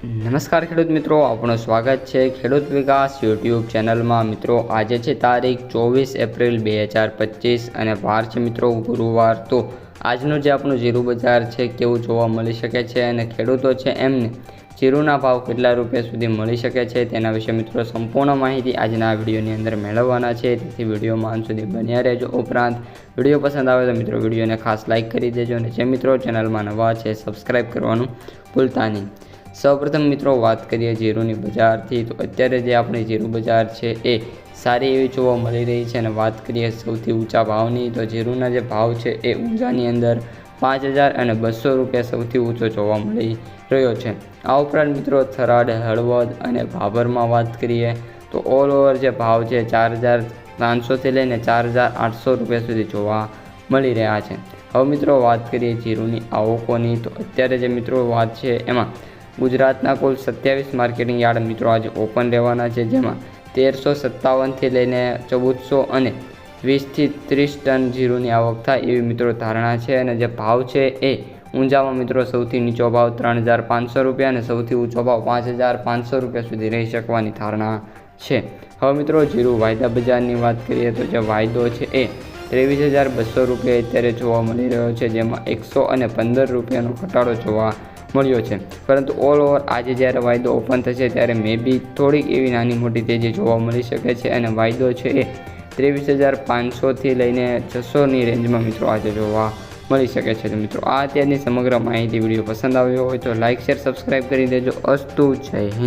નમસ્કાર ખેડૂત મિત્રો આપણું સ્વાગત છે ખેડૂત વિકાસ યુટ્યુબ ચેનલમાં. મિત્રો, આજે છે તારીખ ચોવીસ એપ્રિલ બે હજાર પચીસ અને વાર છે મિત્રો ગુરુવાર. તો આજનું જે આપણું જીરું બજાર છે, કેવું જોવા મળી શકે છે અને ખેડૂતો છે એમને જીરુના ભાવ કેટલા રૂપિયા સુધી મળી શકે છે તેના વિશે મિત્રો સંપૂર્ણ માહિતી આજના વિડીયોની અંદર મેળવવાના છે. તેથી વિડીયોમાં અંત સુધી બન્યા રહેજો. ઉપરાંત વીડિયો પસંદ આવે તો મિત્રો વિડીયોને ખાસ લાઇક કરી દેજો અને જે મિત્રો ચેનલમાં નવા છે સબસ્ક્રાઈબ કરવાનું ભૂલતા નહીં. સૌપ્રથમ મિત્રો વાત કરીએ જીરુની બજારથી, તો અત્યારે જે આપણે જીરુ બજાર છે એ સારી એવી જોવા મળી રહી છે અને વાત કરીએ સૌથી ઊંચા ભાવની, તો જીરુના જે ભાવ છે એ ઊંચાની અંદર પાંચ હજાર અને બસો રૂપિયા સૌથી ઊંચો જોવા મળી રહ્યો છે. આ ઉપરાંત મિત્રો થરાદ, હળવદ અને ભાભરમાં વાત કરીએ, તો ઓલ ઓવર જે ભાવ છે ચાર હજાર પાંચસોથી લઈને ચાર હજાર આઠસો રૂપિયા સુધી જોવા મળી રહ્યા છે. હવે મિત્રો વાત કરીએ જીરુની આવકોની, તો અત્યારે જે મિત્રો વાત છે એમાં ગુજરાતના કુલ સત્યાવીસ માર્કેટિંગ યાર્ડ મિત્રો આજે ઓપન રહેવાના છે, જેમાં તેરસો સત્તાવનથી લઈને ચૌદસો અને વીસથી ત્રીસ ટન જીરુની આવક થાય એવી મિત્રો ધારણા છે અને જે ભાવ છે એ ઊંઝામાં મિત્રો સૌથી નીચો ભાવ ત્રણ હજાર પાંચસો રૂપિયા અને સૌથી ઊંચો ભાવ પાંચ હજાર પાંચસો રૂપિયા સુધી રહી શકવાની ધારણા છે. હવે મિત્રો જીરું વાયદા બજારની વાત કરીએ તો જે વાયદો છે એ ત્રેવીસ હજાર બસો રૂપિયા અત્યારે જોવા મળી રહ્યો છે, જેમાં એકસો અને પંદર રૂપિયાનો ઘટાડો જોવા મળ્યો છે. પરંતુ ઓલ ઓવર આજે જ્યારે વાયદો ઓપન થશે ત્યારે મે બી થોડીક એવી નાની મોટી તેજી જોવા મળી શકે છે અને વાયદો છે એ ત્રેવીસ હજાર પાંચસોથી લઈને છસોની રેન્જમાં મિત્રો આજે જોવા મળી શકે છે. મિત્રો, આ અત્યારની સમગ્ર માહિતી વીડિયો પસંદ આવ્યો હોય તો લાઇક શેર સબસ્ક્રાઈબ કરી દેજો. અસ્તુ જય હિન્દ.